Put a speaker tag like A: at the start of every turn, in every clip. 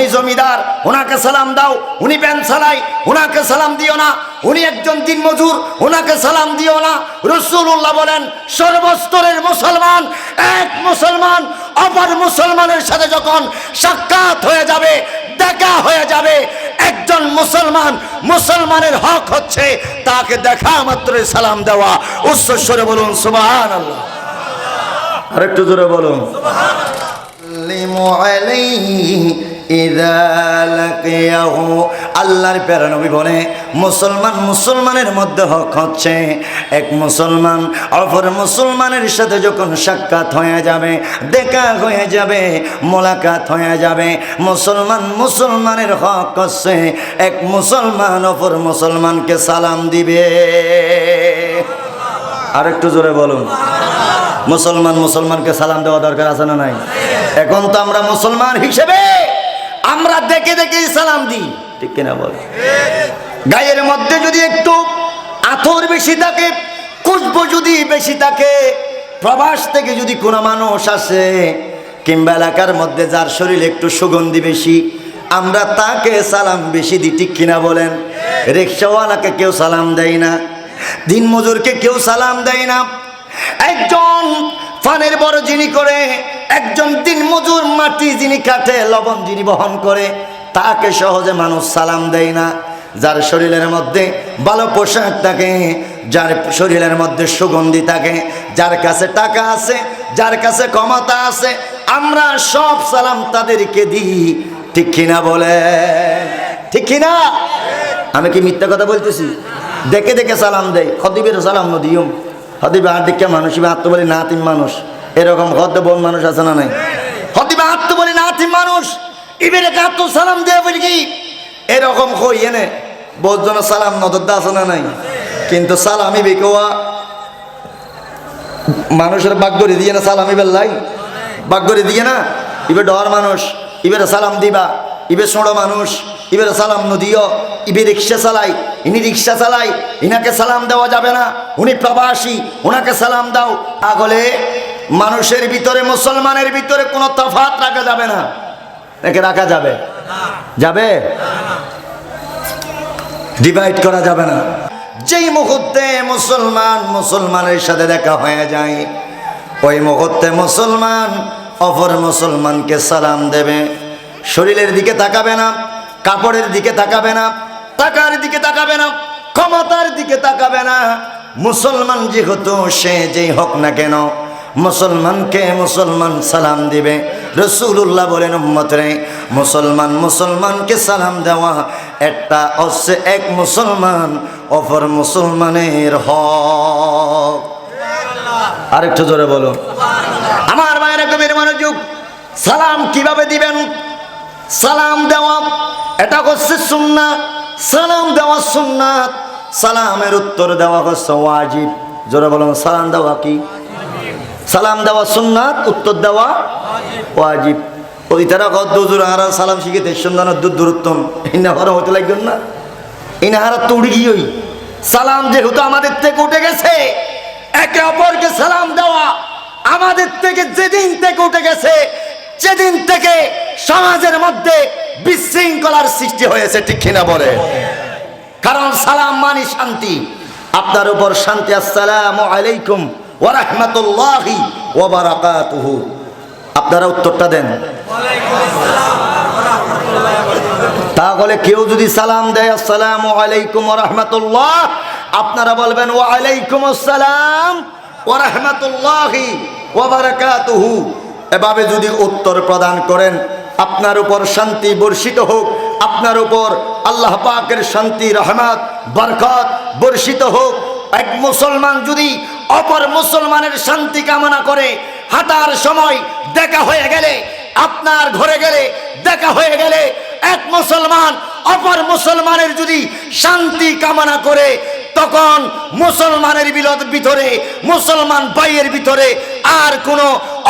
A: উনি জমিদার ওনাকে সালাম দাও উনি ব্যান চালাই ওনাকে সালাম দিও না উনি একজন দিন মজুর ওনাকে সালাম দিও না। রসুল্লাহ বলেন সর্বস্তরের মুসলমান এক মুসলমান অপর মুসলমানের সাথে যখন সাক্ষাৎ হয়ে যাবে দেখা হয়ে যাবে একজন মুসলমান মুসলমানের হক হচ্ছে তাকে দেখা মাত্রই সালাম দেওয়া। উচ্চস্বরে বলুন সুবাহান আল্লাহ আরেকটু জোরে বলুন। আল্লাহর প্যারানবী বলে, মুসলমান মুসলমানের মধ্যে হক হচ্ছে, এক মুসলমান অপর মুসলমানের সাথে যখন সাক্ষাৎ হয়ে যাবে, দেখা হয়ে যাবে, মোলাকাত হয়ে যাবে, মুসলমান মুসলমানের হক হচ্ছে, এক মুসলমান অপর মুসলমানকে সালাম দিবে। আরেকটু জোরে বলুন। মুসলমান মুসলমানকে সালাম দেওয়া দরকার আছে না নাই? এখন তো আমরা মুসলমান হিসেবে আমরা দেখে দেখেই সালাম দিই। ঠিক কিনা বল? গায়ের মধ্যে যদি একটু আথর বেশি থাকে খুশবু যদি বেশি থাকে প্রবাস থেকে যদি কোনো মানুষ আসে কিংবা এলাকার মধ্যে যার শরীর একটু সুগন্ধি বেশি আমরা তাকে সালাম বেশি দিই ঠিক কিনা বলেন? রিক্সাওয়ালাকে কেউ সালাম দেয় না দিন মজুরকে কেউ সালাম দেয় না। একজন ফানের বড় যিনি করে একজন দিন মজুর মাটি যিনি কাটে, লবণ যিনি বহন করে, তাকে সহজে মানুষ সালাম দেয় না। যার শরীরের মধ্যে ভালো পোশাক থাকে, যার শরীরের মধ্যে সুগন্ধি থাকে, যার কাছে টাকা আছে, যার কাছে ক্ষমতা আছে, আমরা সব সালাম তাদেরকে দিই। ঠিক কিনা বলে? ঠিক কিনা? আমি কি মিথ্যা কথা বলতেছি? দেখে দেখে সালাম দেয় খদিবের সালাম নদিয়ম। হদিবে আর দিকে মানুষ আত্ম বলি নাতিম মানুষ। এরকম হদ্দ বোন মানুষ আছে না নাই? হদিবে আত্ম বলি নাতিম মানুষ। ইবের আত্ম সালাম দেয় বলি কি, এরকম কই এনে, বহুত জন সালাম নজর আছে না নাই? কিন্তু সালামি বিকোয়া মানুষের বাগ্যরি দিয়ে না সালামি বেল্লাই বাগ্যরি দিয়ে না? ইবে ডর মানুষ, ইবের সালাম দিবা, ইবে ছোড়ো মানুষ, ইবের সালাম নদিও ইবে রিক্সা চালাই, ইনি রিক্সা চালাই, ইনাকে সালাম দেওয়া যাবে না, উনি প্রবাসী ওনাকে সালাম দাও, আগলে মানুষের ভিতরে, মুসলমানের ভিতরে কোনো তফাত রাখা যাবে না। একে রাখা যাবে? যাবে? ডিভাইড করা যাবে না। যেই মুহূর্তে মুসলমান মুসলমানের সাথে দেখা হয়ে যায়, ওই মুহূর্তে মুসলমান অপর মুসলমানকে সালাম দেবে। শরীরের দিকে তাকাবে না, কাপড়ের দিকে তাকাবে না, টাকার দিকে তাকাবে না, ক্ষমতার দিকে তাকাবে না। মুসলমান যেহেতু সে যেই হোক না কেন মুসলমানকে মুসলমান সালাম দিবে। রসুল্লাহ বলেন, উম্মতরে, মুসলমান মুসলমানকে সালাম দেওয়া একটা হচ্ছে এক মুসলমান, অপর মুসলমানের হক। আরেকটু জোরে বলো। আমার মায়ের কবির মনোযোগ, সালাম কীভাবে দিবেন? সালাম দেওয়া, এটা হচ্ছে সুন্নাত। সালাম দেওয়া সুন্নাত, সালামের উত্তর দেওয়া হচ্ছে ওয়াজিব। জোরে বলুন, সালাম দেওয়া কি? সালাম দেওয়া সুন্নাত, উত্তর দেওয়া ওয়াজিব। ওই তারা কত দূর হারা সালাম শিখেতে সুন্দর দূর দূরত্তম ইনা হারা হতে লাগবেন না। ইনা হারা তো উড়ে গিয়েই সালাম যেহেতু আমাদের থেকে উঠে গেছে, একে অপরকে সালাম দেওয়া আমাদের থেকে যেদিন থেকে উঠে গেছে, যেদিন থেকে সমাজের মধ্যে বিশৃঙ্খলার সৃষ্টি হয়েছে, ঠিক কিনা বলে? কারণ সালাম মানি শান্তি। আপনার উপর শান্তি, আসসালামু আলাইকুম। ওয়া রাহমাতুল্লাহি ওয়া বারাকাতুহু। আপনারা উত্তরটা দেন। তাহলে কেউ যদি সালাম দেয়, আসসালামু আলাইকুম রাহমাতুল্লাহ, আপনারা বলবেন, ওয়া আলাইকুম আসসালাম ওয়া রাহমাতুল্লাহি ওয়া বারাকাতুহু। এভাবে যদি উত্তর প্রদান করেন, আপনার উপর শান্তি বর্ষিত হোক, আপনার উপর আল্লাহ পাকের শান্তি, রহমত, বরকত বর্ষিত হোক, এক মুসলমান যদি অপর মুসলমানের শান্তি কামনা করে হাঁটার সময় দেখা হয়ে গেলে, আপনার ঘরে গেলে দেখা হয়ে গেলে এক মুসলমান অপর মুসলমানের যদি শান্তি কামনা করে, তখন মুসলমানের বিরোধ ভিতরে, মুসলমান ভাইয়ের ভিতরে আর কোনো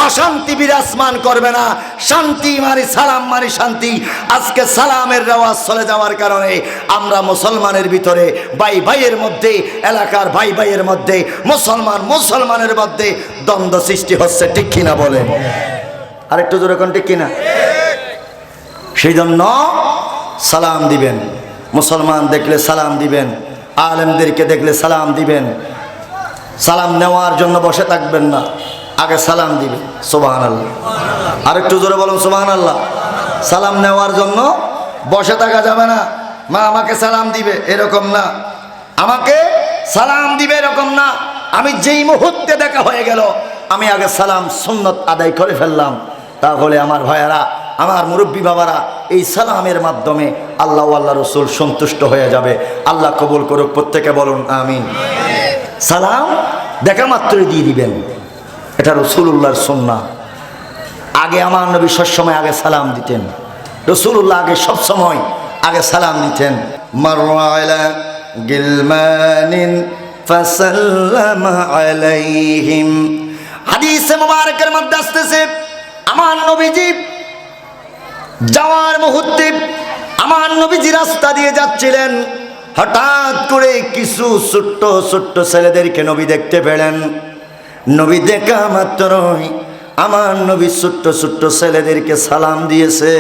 A: অশান্তি বিরাজমান করবে না। শান্তি মারি, সালাম মারি, শান্তি। আজকে সালামের রেওয়াজ চলে যাওয়ার কারণে আমরা মুসলমানের ভিতরে, ভাই ভাইয়ের মধ্যে, এলাকার ভাই ভাইয়ের মধ্যে, মুসলমান মুসলমানের মধ্যে দ্বন্দ্ব সৃষ্টি হচ্ছে, ঠিক কিনা বলে আরেকটু জোরে কোন ঠিক কিনা? সেই জন্য সালাম দিবেন। মুসলমান দেখলে সালাম দিবেন। আলেমদেরকে দেখলে সালাম দিবেন। সালাম নেওয়ার জন্য বসে থাকবেন না। আগে সালাম দিবে সোবাহান আল্লাহ আরেকটু জোরে বলুন সোবাহান আল্লাহ সালাম নেওয়ার জন্য বসে থাকা যাবে না। মা আমাকে সালাম দিবে, এরকম না। আমাকে সালাম দিবে, এরকম না। আমি যেই মুহূর্তে দেখা হয়ে গেল, আমি আগে সালাম সুন্নত আদায় করে ফেললাম। তাহলে আমার ভাইয়ারা, আমার মুরব্বী বাবারা, এই সালামের মাধ্যমে আল্লাহ আল্লাহ রসুল সন্তুষ্ট হয়ে যাবে। আল্লাহ কবুল করুক, প্রত্যেকে বলুন, আমিন। সালাম দেখা মাত্রই দিয়ে দিবেন। এটা রসুল্লাহর সন্না আগে আমার নবী সবসময় আগে সালাম দিতেন। রসুল্লাহ আগে সবসময় আগে সালাম দিতেন মুহূর্তে দিয়ে যাচ্ছিলেন। হঠাৎ করে কিছু ছোট্ট ছোট্ট ছেলেদেরকে নবী দেখতে পেলেন। নবী দেখা মাত্রই আমার নবী ছোট্ট ছোট্ট ছেলেদেরকে সালাম দিয়েছে।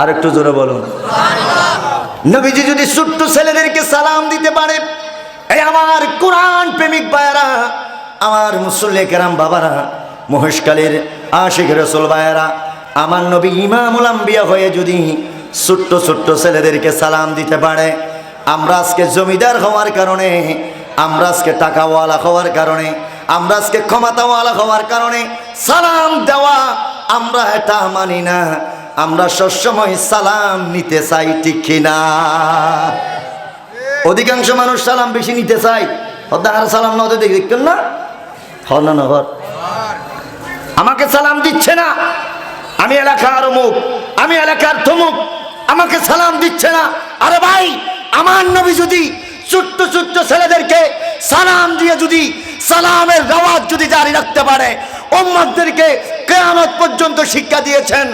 A: আর একটু জোরে বলুন। নবীজি যদি ছোট্ট ছেলেদেরকে সালাম দিতে পারে, এই আমার কোরআন প্রেমিক ভাইয়ারা, আমার মুসল্লি কেরাম বাবারা মহেশকালীর আশিক রসুল ভাইয়ারা, আমার নবী ইমামুল আম্বিয়া হয়ে যদি ছোট্ট ছোট্ট ছেলেদেরকে সালাম দিতে পারে, আমরা আজকে জমিদার হওয়ার কারণে আমরা আজকে টাকাওয়ালা হওয়ার কারণে, আমরা আজকে ক্ষমতাওয়ালা হওয়ার কারণে সালাম দেওয়া আমরা এটা মানি না। আমরা সবসময় সালাম নিতে চাই, ঠিক কিনা? অধিকাংশ মানুষ সালাম বেশি নিতে চাই আর সালাম না হতে দেখি না? হর না না আমাকে সালাম দিচ্ছে না। আমি এলাকার অমুক, আমি এলাকার তমুক, আমাকে সালাম দিচ্ছে না। আরে ভাই, আমার নবী যদি ছোট্ট ছোট্ট ছেলেদেরকে সালাম দিয়ে যদি, সালামের রওয়াজ যদি জারি রাখতে পারে উম্মতদেরকে কেয়ামত পর্যন্ত শিক্ষা দিয়েছেন,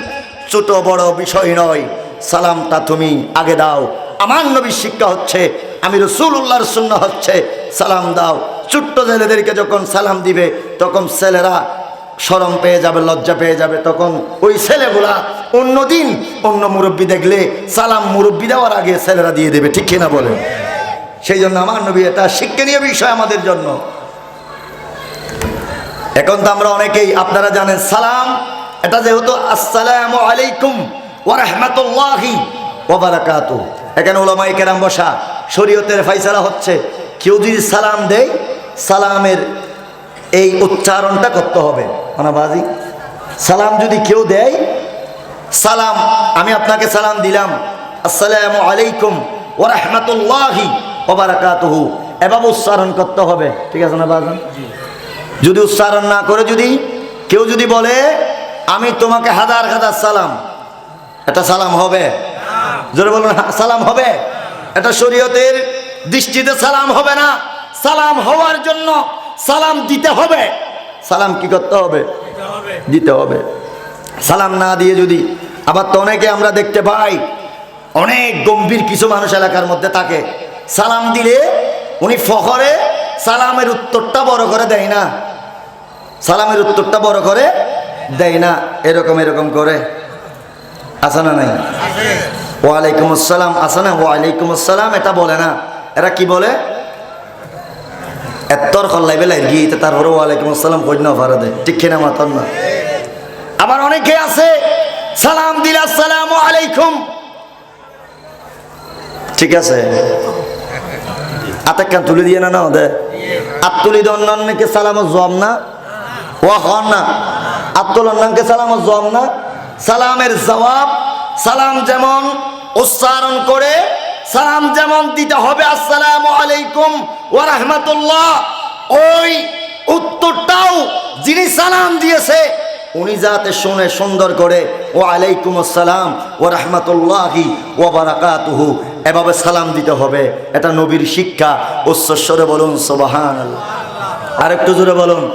A: ছোট বড় বিষয় নয়, সালামটা তুমি আগে দাও। আমার নবীর শিক্ষা হচ্ছে, আমি রসুল্লাহর শূন্য হচ্ছে, সালাম দাও। ছোট্ট ছেলেদেরকে যখন সালাম দিবে, তখন ছেলেরা সরম পেয়ে যাবে, লজ্জা পেয়ে যাবে। তখন ওই ছেলেগুলা অন্যদিন অন্য মুরব্বী দেখলে সালাম মুরব্বী দেওয়ার আগে ছেলেরা দিয়ে দেবে, ঠিক কিনা বলে সেই জন্য আমার নবী এটা শিক্ষণীয় বিষয় আমাদের জন্য। এখন তো আমরা অনেকেই, আপনারা জানেন, সালাম, এটা যেহেতু আসসালামু আলাইকুম ওয়া রাহমাতুল্লাহি ওয়া বারাকাতু এখানে ওলামাই কেরাম বসা, শরীয়তের ফাইসালা হচ্ছে, কেউ যদি সালাম দেয়, সালামের এই উচ্চারণটা করতে হবে। বাজি, সালাম যদি কেউ দেয়, সালাম, আমি আপনাকে সালাম দিলাম, আসসালামু আলাইকুম ও রহমতুল্লাহি ওবারাকাতুহু। এভাবে উচ্চারণ করতে হবে। ঠিক আছে না বাজান? যদি উচ্চারণ না করে যদি কেউ যদি বলে আমি তোমাকে হাজার হাজার সালাম। এটা সালাম হবে। জোরে বলুন হ্যাঁ, সালাম হবে। এটা শরীয়তের দৃষ্টিতে সালাম হবে না। সালাম হওয়ার জন্য সালাম দিতে হবে। সালাম কি করতে হবে। দিতে হবে। সালাম না দিয়ে যদি আবার তো অনেকে আমরা দেখতে পাই অনেক গম্ভীর কিছু মানুষ এলাকার মধ্যে থাকে। সালাম দিলে উনি ফখরে, সালামের উত্তরটা বড় করে দেয় না। সালামের উত্তরটা বড় করে দেয় না, এরকম এরকম করে। আছে না নাই? ওয়ালাইকুম আসসালাম, আছে না? ওয়ালাইকুম আসসালাম, এটা বলে না। এরা কি বলে? এত্তর খল্লাই বেলাই গিয়ে তারপরে ওয়ালাইকুম আসসালাম কই না ফারা দেয় ঠিক কিনা মাতার না? আবার অনেকে আছে, সালাম দিল আসসালামু আলাইকুম। ঠিক আছে? আতে কান তুলে দিয়ে না ওদের আত তুলি দিয়ে অন্যান্যকে জম না ও হন না? সালাম জম না? সালামের জবাব, সালাম যেমন উচ্চারণ করে, সালাম যেমন দিতে হবে, আসসালামু আলাইকুম ওয়া রাহমাতুল্লাহ। ওই উত্তরটাও যিনি সালাম দিয়েছে, উনি যাতে শুনে সুন্দর করে ও আলাইকুম আসসালাম ও রহমতুল্লাহি ও বারাকাতুহু। এভাবে সালাম দিতে হবে। এটা নবীর শিক্ষা। উচ্চস্বরে বলুন সোবাহান আরেকটু জোরে বলুন।